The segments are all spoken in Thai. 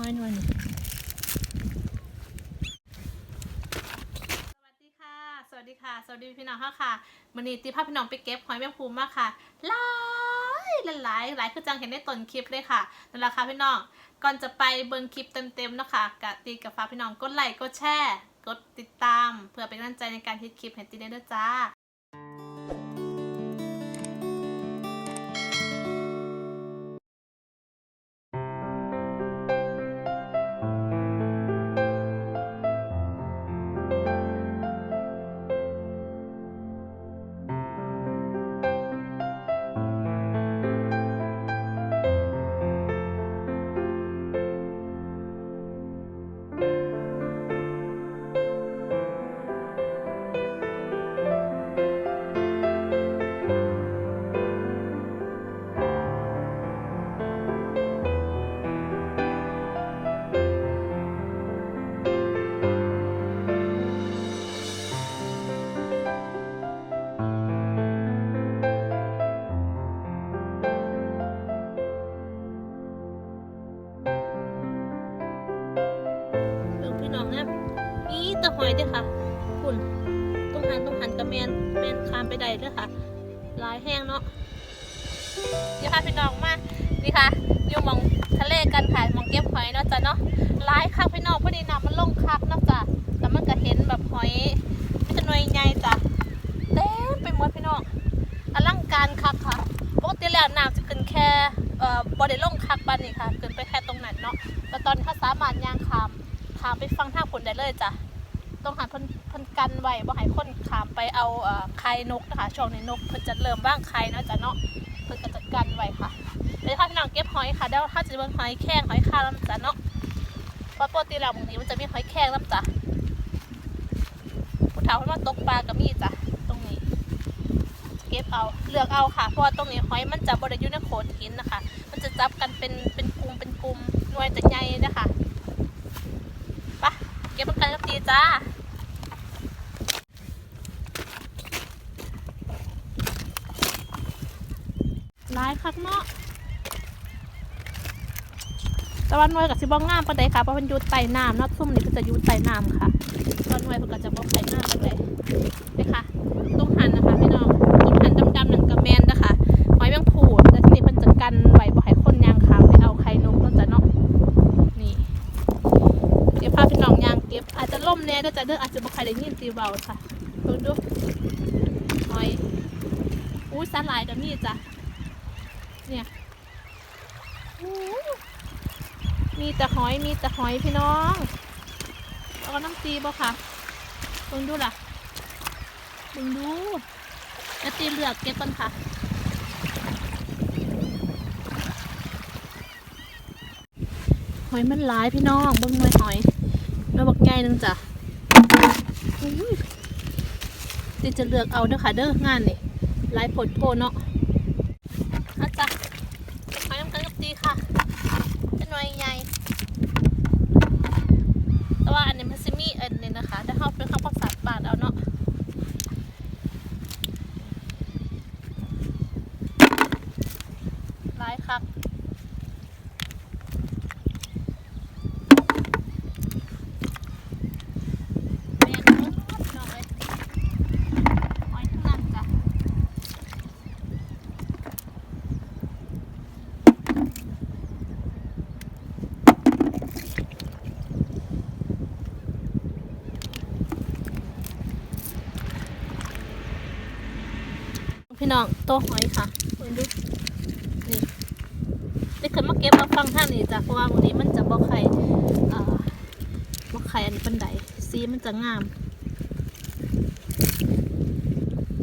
ห้อยหน่วยสวัสดีค่ะ สวัสดีค่ะ สวัสดีพี่น้องค่ะค่ะมันนี้ตีภาพพี่น้องไปเก็บหอยแมงภูมมากค่ะหลายหลายหลายคือจังเห็นในต้นคลิปเลยค่ะนั่นแหละค่ะพี่น้อง ก่อนจะไปเบิ่งคลิปเต็มๆนะคะกะตีกับฟ้าพี่น้องกดไลค์กดแชร์กดติดตาม เพื่อเป็นกำลังใจในการคิดคลิปให้ตีได้ด้วยจ้า เดี๋ยค่ะพี่น้องมานี่ค่ะอยู่มองทะเลกันค่ะมองเก็บหอยเนาะจ้ะเนาะหลายคักพี่น้องพอดีน้ำมันลงคักเนาะจ้ะแล้วมันก็เห็นแบบหอยมันจะหน่วยใหญ่จ้ะเต็มไปหมดพี่น้องอลังการคักค่ะปกติแล้วน้ำจะขึ้นแค่เอ่อบอได้ลงคักบ้านนี่ค่ะขึ้นไปแค่ตรงนั้นเนาะแล้วตอนนี้เขาสามารถย่างขามขามไปฟังท่าผลได้เลยจ้ะต้องหาเพิ่นเพิ่นกันไว้บ่ให้คนขามไปเอาไข่นกนะคะช่วงนี้นกเพิ่นจะเริ่มว่างไข่เนาะจ้ะเนาะเพิ่นก็จะ กันไว้ค่ะเดี๋ยวถ้าพี่น้องเก็บหอยค่ะเดี๋ยวถ้าจะเป็นหอยแข้งหอยคาลำจ้ะเนาะเพราะปกติแล้วบางทีมันจะมีหอยแข้งลำจ้ะผู้เฒ่าเพิ่นมาตกปลาก็มีจ้ะตรงนี้ เก็บเอาเลือกเอาค่ะ เพราะว่าตรงนี้หอยมันจะบ่ได้อยู่ในโขดหินนะคะ มันจะจับกันเป็นเป็นกลุ่มเป็นกลุ่มหน่วยจะใหญ่นะคะไปะเก็บมันกันกับตีจ้า หลายคักเนาะตะวันนวยกับสิบองงามปานใดค่ะเพราะมันอยู่ใต้น้ำเนาะซุ่มนี่ก็จะอยู่ใต้น้ำค่ะตะวันนวยเพิ่นก็จะบอกใต้น้ำปานใดนี่ค่ะต้องหันนะคะพี่น้องต้องหันดำๆนั่นกับแมนนะคะหอยแมงผูดแล้วทีนี้เพิ่นจะกันไว้บ่ให้คนยางขามไปเอาไข่นกเนาะจ้ะเนาะนี่เดี๋ยวพาพี่น้องยางเก็บ อาจจะล่มแน่ก็จะเด้ออาจจะบ่ใครได้ยินตีเบาค่ะเพิ่งดูหอยอู้สาหร่ายกับนี่จ้ะเนี่ยอู้มี แต่หอยมีแต่หอยพี่น้องแล้วก็น้ำตีบ่ค่ะเพิ่งดูล่ะเพิ่งดูแล้วตีเลือกเก็บกันค่ะหอยมันหลายพี่น้องบึงหน่วยหอยหน่วบักใหญ่หนึงจ้ะติจะเลือกเอาเด้อค่ะเด้องานนี่หลายผลโพเนาะอาจ้ะหอยน้ำกันกับตีค่ะเป็นหน่วยใหญ่แต่ว่าอันนี้มันซิมีอันนี้นะคะถ้าเข้าเป็นข้าวผัดสาดบาทเอาเนาะหลาย คักพี่น้องโตวหอยค่ะเพิ่นดูนี่ได้ ขึ้นมาเก็บมาฟังทางนี้จ้ะเพราะว่าบางทีมันจะบ่ไข่เอ่อว่าไข่อันนี้เป็นไดสีมันจะงาม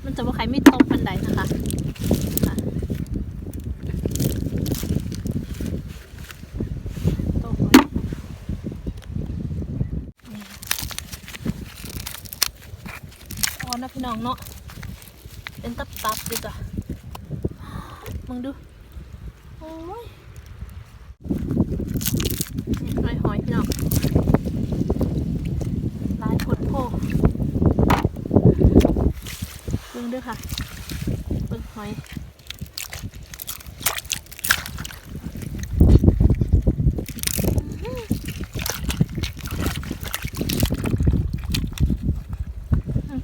มันจะว่าไข่ไม่ตรงเป็นไดนะคะค่ะโตหอยนี่อ๋อนะพี่น้องเนาะเป็นตับตับๆดีกว่ามึงดู ด้วยค่ะเบิ้หอย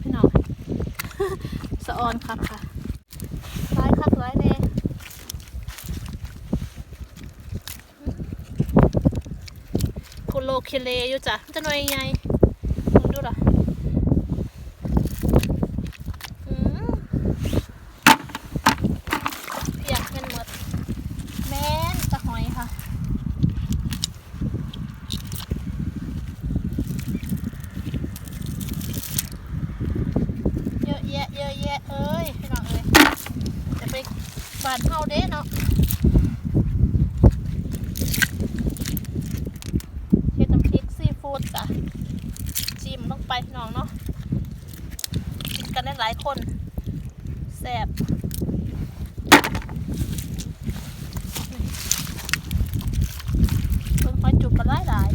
พี่น้องสะออนครับค่ะร้อยครับร้อยเนยคุณโลเคเลอยู่จ้ะจะหน่อยยังไง ไปน้องเนาะกินกันได้หลายคนแซ่บเพิ่งหอยจุกกันหลายหลาย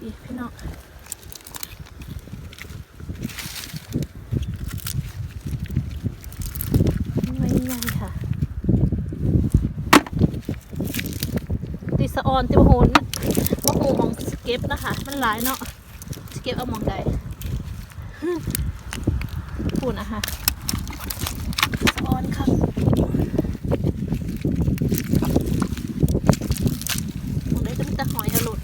พี่พี่น้องไม่ใหญ่ค่ะ ติสะ ออนติวโหนว่าหูมองสเก็บนะคะ มันหลายเนาะสเก็บเอามองใดพูดนะคะออนค่ะมองได้จะมีแต่หอยอะหลุด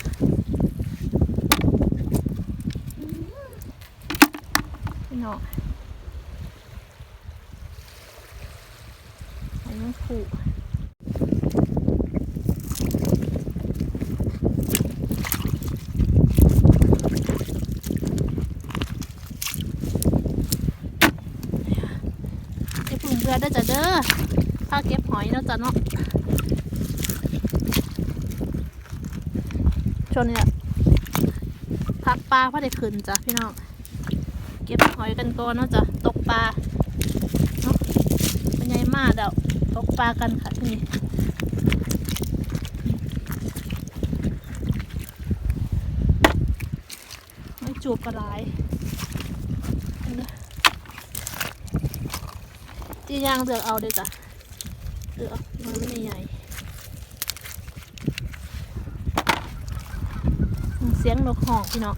พี่น้องหอยมันผูเก็บผงเรือได้อจ้ะเด้อถ้าเก็บห อยเนาะจ้ะเนาะช่วงนี้อะพักปลาพอได้ขึ้นจ้ะพี่น้องเก็บหอยกันก่อนเนาะจ้ะตกปลาเนาะเป็นไงมากเดี๋ยวตกปลากันค่ะที่นี่ไม่จูบกระไรจีย่างเลือกเอาเลยจ้ะ ลือกมันไม่ใหญ่ เสียงนกหอกพี่น้อง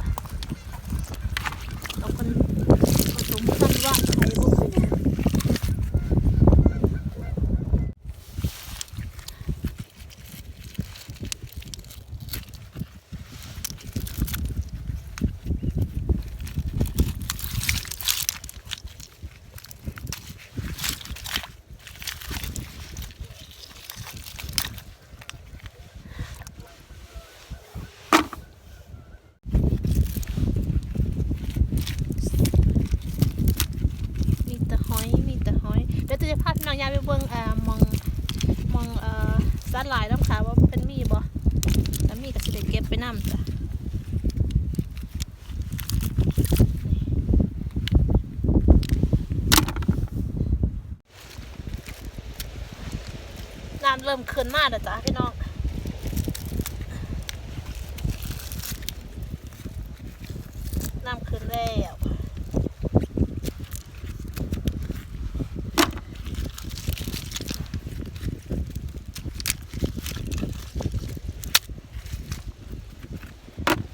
เราคนผสมกันว่าใครบุกมีแต่หอย มีแต่หอย เดี๋ยวจะพาพี่น้องยายไปเบิ่งอ่ามองมองเอ่อสัตว์หลายน้ำขาว่าเป็นมีบ่แล้วมีก็สิได้ เก็บไปนำจ้ะน้ำเริ่มขึ้นมาแล้วจ้ะพี่น้อง น้ำขึ้นแล้ว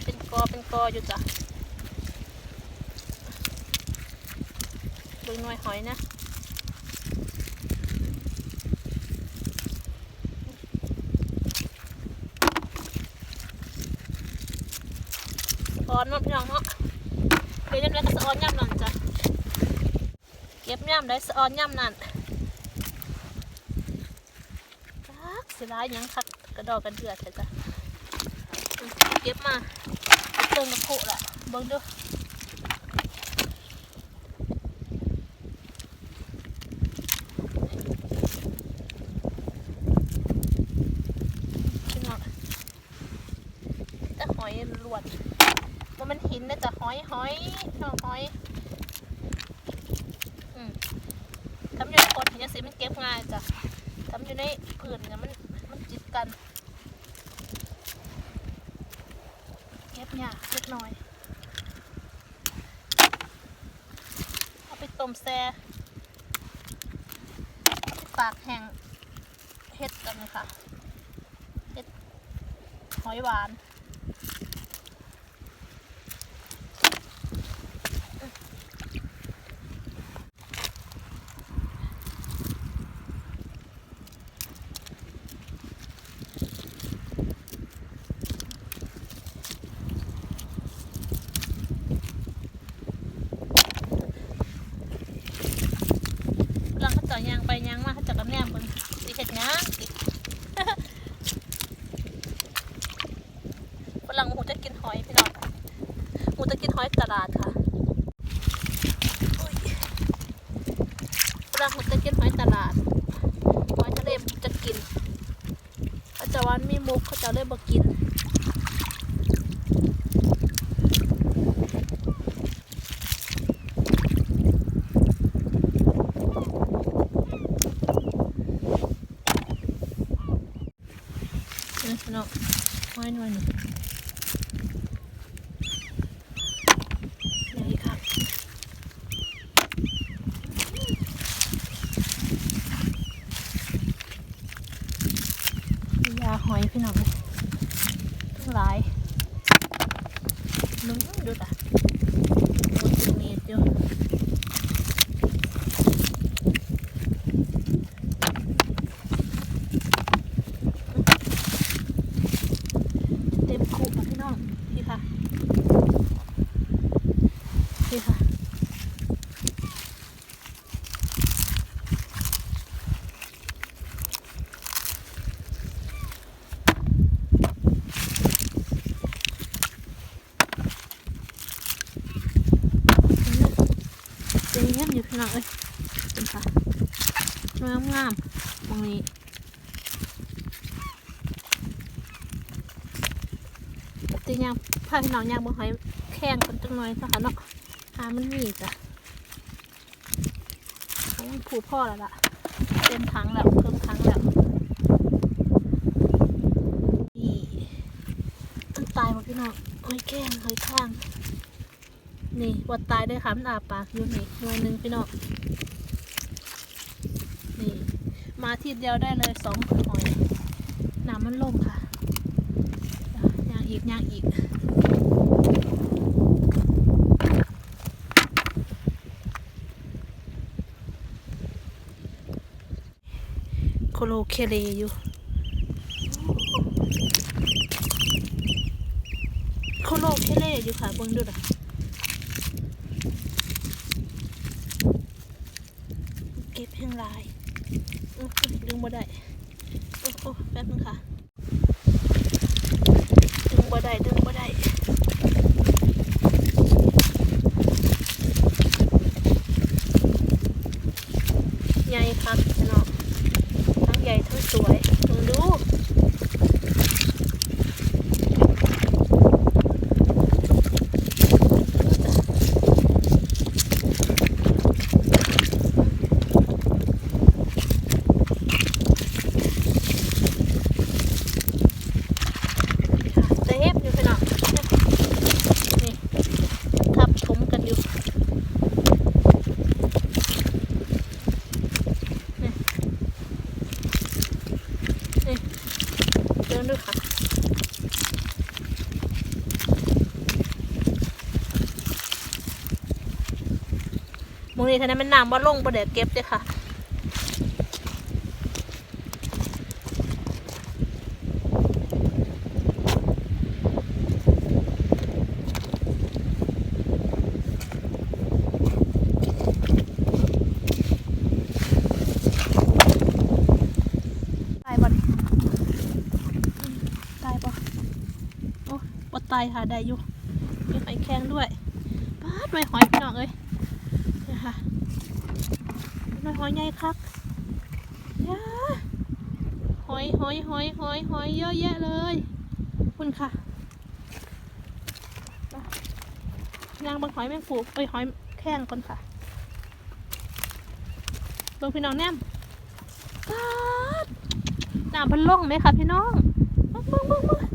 เป็นก อยู่จ้ะดูหน่วยหอยนะออนเนาะพี่น้องเนาะเดี๋ยวยังไงก็สะออนย่ำนั่นจ้ะ เก็บย่ำได้สะออนย่ำนั่นจักสิร้ายยังคักกระดอกกระเดือดเลยจ้ะ เก็บมา เติมกระโปะละเบิ่งดูพี่น้องแต่หอยลวดว่ามันหินนะแต่หอยหอยห้องหอยทำอยู่ในกดเห็นยังสิมันเก็บง่ายจ้ะทำอยู่ในผืนเนี่ยมันมันจิตกัน ก็บหญ้าเล็กน้อย เอาไปต้มแซ่ปากแห้งเฮ็ดกันค่ะ เฮ็ดหอยหวาน วันมีมุกเขาจะเลยบ่กินพี่น้องหอยหน่อยหนึ่งนี่ค่ะมียาหอยพี่น้องทั้งหลายลุงดูตาโอ้ยตรงนี้เดียวเต็มคุกอะพี่น้องพี่ค่ะพี่ค่ะเต็มเงี้ยอยู่ พี่น้องเอ้ยเป็นค่ะงามงามๆมองนี้ตีย่างพาพี่น้องย่างบ่หอยแข้งกันจังหน่อยนะคะเนาะหามันมีจ้ะเขายังผูพ่อแล้วล่ะเต็มถังแล้วเพิ่มถังแล้วนี่มันตายหมดพี่น้องหอยแข้งหอยข้าง นี่วัดตายได้ค่ะมันอาปากอยู่นี่หน่วยหนึ่งพี่น้องนี่มาทีเดียวได้เลยสองหอยน้ำมันลงค่ะย่างอีกย่างอีกโคโลเคเลอยู่โคโลเคเลอยู่ค่ะเบิ่งดูนะเก็บแห้ งลายดึงบ่ได้ โอ้โอ้แป๊บนึงค่ะ ดึงบ่ได้ดึงบ่ได้ใหญ่คักเนาะทั้งใหญ่ทั้งสวยลองดูค่ะเต็มอยู่พี่น้องนี่ทับถมกันอยู่นี่นี่เดินดูค่ะ มองนี่ท่านั้นมันน้ำว่าลงประเดี๋ยวเก็บเลยค่ะตายบอืมตายบ่โอ้บ่ตายค่ะได้อยู่มีหอยแครงด้วยปาดหน่วยหอยพี่น้องเอ้ย ค่ะหน่วยหอยใหญ่คักยหอยหอยหอยหอยหอยเยอะแยะเลยคุณค่ะนางบางหอยแมงปูไปหอยแข้งก่อนค่ะเบิ่งพี่น้องแนมปาดน้ำพันล่องไหมคะพี่น้องมึงมึงมึง